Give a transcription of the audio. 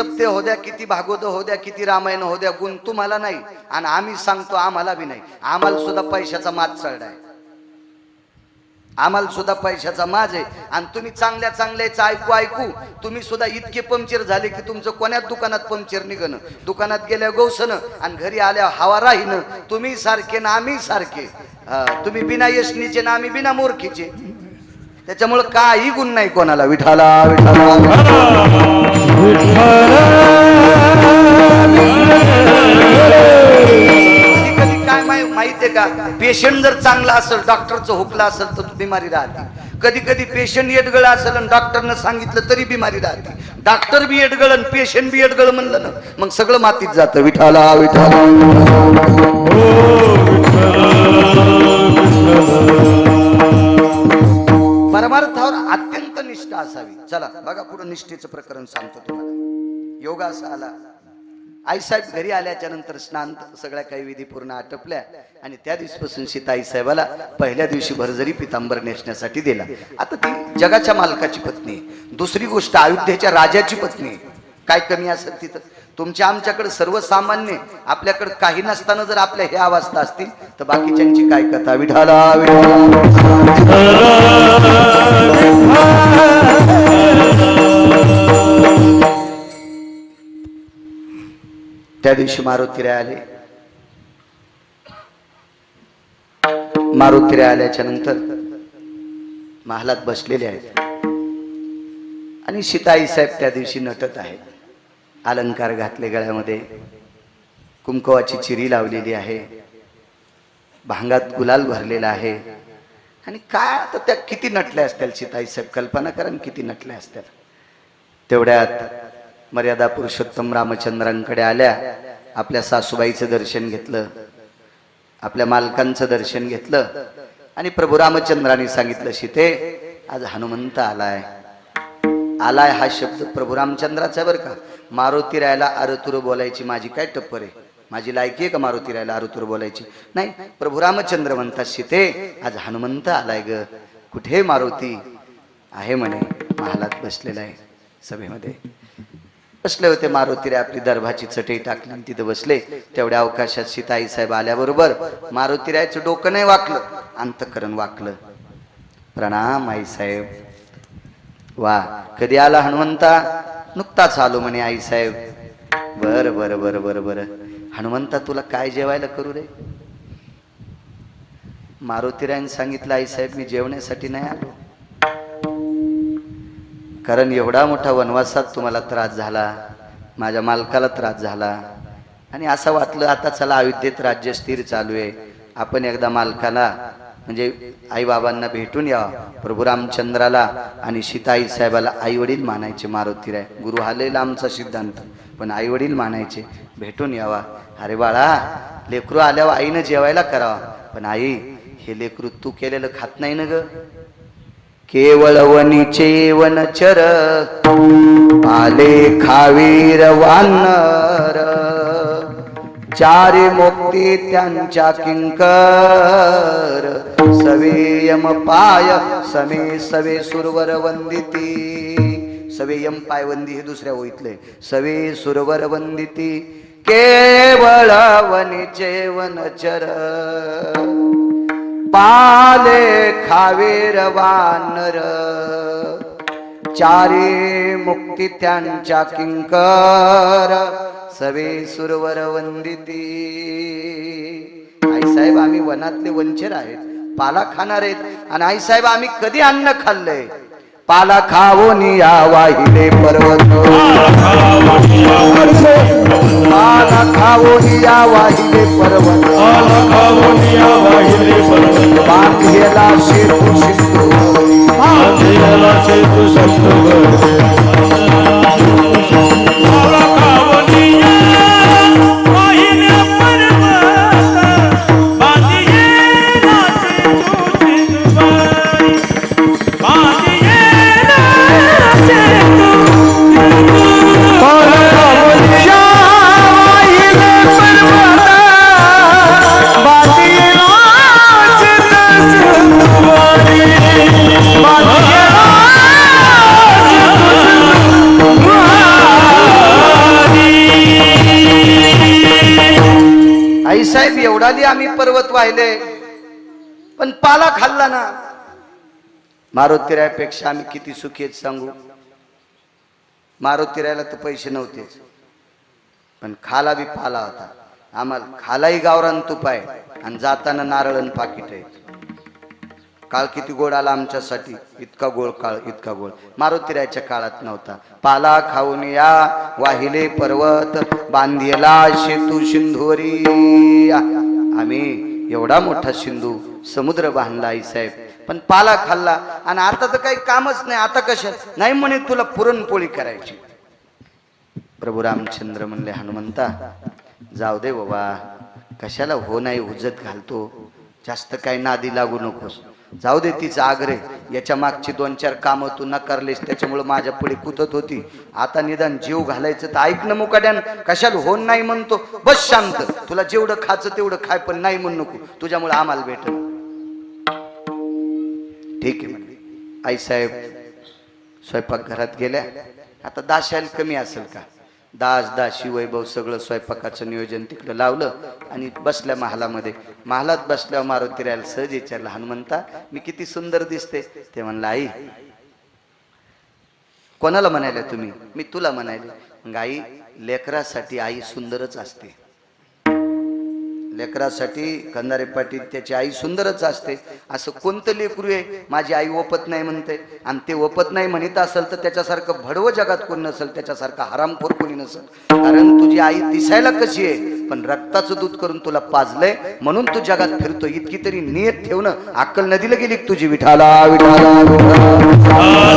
सत्य हो द्या किती भागवत हो द्या किती रामायण हो द्या गुण तुम्हाला नाही आणि आम्ही सांगतो आम्हाला बी नाही. आम्हाला सुद्धा पैशाचा माज चढलाय. आम्हाला सुद्धा पैशाचा माज आहे. आणि तुम्ही चांगल्या चांगल्याचं ऐकू ऐकू तुम्ही सुद्धा इतके पंक्चर झाले की तुमचं कोण्याच दुकानात पंक्चर निघणं? दुकानात गेल्या गौसनं आणि घरी आल्या हवा राहीनं तुम्ही सारखे ना आम्ही सारखे. तुम्ही बिना यशनीचे ना आम्ही बिना मूर्खीचे. त्याच्यामुळं काही गुण नाही कोणाला. विठाला विठाला कधी काय माहितीये का? पेशंट जर चांगला असेल डॉक्टरचं हुकला असेल तर बिमारी राहते. कधी कधी पेशंट येडगळ असेल आणि डॉक्टरनं सांगितलं तरी बिमारी राहते. डॉक्टर बी येडगळ आणि पेशंट बी येडगळ म्हणलं ना मग सगळं मातीत जातं. विठाला विठाला निष्ठा असावी. चला बघा पुढे निष्ठेचं प्रकरण सांगतो तुम्हाला. योग असा आला आईसाहेब घरी आल्याच्यानंतर स्नान सगळ्या काही विधी पूर्ण आटपल्या आणि त्या दिवशीपासून सीता आईसाहेबाला पहिल्या दिवशी भरजरी पितांबर नेसण्यासाठी दिला. आता ती जगाच्या मालकाची पत्नी दुसरी गोष्ट अयोध्येच्या राजाची पत्नी काय कमी असेल तिथं? तुमच्या आमच्याकडे सर्वसामान्य आपल्याकडे काही नसताना जर आपल्या ह्या अवस्था असतील तर बाकीच्यांची काय कथा? विठाला विठाला त्या दिवशी मारुतीरे आले. मारुतीरे आल्याच्यानंतर महालात बसलेले आहेत. आणि सीताई साहेब त्या दिवशी नटत आहेत. अलंकार घातले गळ्यामध्ये. कुंकवाची चिरी लावलेली आहे. भांगात गुलाल भरलेला आहे. आणि काय आता त्या किती नटल्या असतील सीताई साहेब? कल्पना करा किती नटल्या असतील. तेवढ्यात मर्यादा पुरुषोत्तम रामचंद्रांकडे आल्या. आपल्या सासूबाईचं दर्शन घेतलं. आपल्या मालकांचं दर्शन घेतलं. आणि प्रभू रामचंद्रांनी सांगितलं सीते आज हनुमंत आलाय. आलाय हा शब्द प्रभू रामचंद्राचा बरं का. मारुती रायला आरतुर बोलायची माझी काय टप्पर आहे? माझी लायकी आहे का मारुती रायला आरतुर बोलायची? नाही प्रभू रामचंद्र म्हणतात सीते आज हनुमंत आलाय ग. कुठे मारुती? आहे म्हणे महालात बसलेला आहे सभेमध्ये. बसले होते मारुतीरे आपली दर्भाची चटई टाकली आणि तिथं बसले. तेवढ्या अवकाशात सीताई साहेब आल्याबरोबर मारुतीरायचं डोकं नाही वाकलं अंतकरण वाकलं. प्रणाम आई साहेब. वा कधी आला हनुमंता? नुकताच आलो म्हणे आई साहेब. बर बर बर बर बर. हनुमंता तुला काय जेवायला करू रे? मारुतीरायन सांगितलं आई साहेब मी जेवण्यासाठी नाही आलो. कारण एवढा मोठा वनवासात तुम्हाला त्रास झाला माझ्या मालकाला त्रास झाला आणि असं वाटलं आता चला अयोध्येत राज्य स्थिर चालू आहे. आपण एकदा मालकाला म्हणजे आईबाबांना भेटून यावा प्रभू रामचंद्राला आणि सीताई साहेबाला आई वडील मानायचे मारुतीराय गुरु हालेला आमचा सिद्धांत. पण आई वडील मानायचे भेटून यावा. अरे बाळा लेकरू आल्यावर आईनं जेवायला करावा. पण आई हे लेकरू तू केलेलं खात नाही ना ग? केवळ वनीचे वनचर आले खावीर वानर चारी मुक्ती त्यांच्या किंकर. सवेयम पाय समे सवे सुरवर वंदिती सवेयम पाय वंदी हे दुसऱ्या ओळीतले. सवे सुरवर वंदिती केवळ वनिचे वनचर पाले खावेर वानर. चारी मुक्ती त्यांच्या किंकर. सवे सुरवर वंदिती. आई साहेब आम्ही वनातले वंचर आहेत. पाला खाणार आहेत. आणि आई साहेब आम्ही कधी अन्न खाल्लंय? पाला खावून या वाहिले पर्वत. पाला खावून या वाहिले पर्वत. बांधलेला शेतू सिंधू Yeah. साहेब एवढाली आम्ही पर्वत वाहिले. पण पाला खाल्ला ना. मारुतीरायापेक्षा आम्ही किती सुखी आहेत सांगू. मारुतीरायाला तर पैसे नव्हतेच. पण खाला बी पाला होता. आम्हाला खालाही गावरान तुप आहे आणि जाताना नारळण पाकिट आहे काळ किती गोड आला आमच्यासाठी? इतका गोळ काळ इतका गोळ मारुतीरायाच्या काळात नव्हता. पाला खाऊन या वाहिले पर्वत बांधिला शेतू सिंधुवरी आम्ही एवढा मोठा सिंधू समुद्र बांधला आई साहेब. पण पाला खाल्ला. आणि आता तर काही कामच नाही. आता कशा? नाही म्हणे तुला पुरणपोळी करायची. प्रभू रामचंद्र म्हणले हनुमंता जाऊ दे बाबा. कशाला हो नाही उजत घालतो? जास्त काही नादी लागू नकोस. जाऊ दे तिचा आग्रह याच्या मागची दोन चार कामं तू नकारलेस त्याच्यामुळे माझ्या पुढे कुतत होती. आता निदान जीव घालायचं तर ऐक ना मुकाड्यान कशाला होऊन नाही म्हणतो. बस शांत. तुला जेवढं खायचं तेवढं खाय पण नाही म्हणू नको. तुझ्यामुळे आम्हाला भेटल. ठीक आहे म्हणले आई साहेब स्वयंपाक घरात गेल्या? आता दाशायला कमी असेल का? दास दाशी वैभव सगळं स्वयंपाकाचं नियोजन तिकडं लावलं आणि बसल्या महालामध्ये. महालात बसल्यावर मारुती रायला सहज विचारलं हनुमंता मी किती सुंदर दिसते. ते म्हणलं आई कोणाला म्हणायला तुम्ही? मी तुला म्हणायले. मग आई लेकरासाठी आई सुंदरच असते. लेकरासाठी कंदारे पाटील त्याची आई सुंदरच असते. असं कोणतं लेकरू आहे? माझी आई ओपत नाही म्हणते. आणि ते ओपत नाही म्हणत असेल तर त्याच्यासारखं भडवं जगात कोण नसेल? त्याच्यासारखं हरामखोर कोणी नसेल? कारण तुझी आई दिसायला कशी आहे? पण रक्ताचं दूध करून तुला पाजलंय. म्हणून तू जगात फिरतो इतकी तरी नियत ठेवणं. अक्कल नदीला गेली तुझी विठाला विठाला. विठाला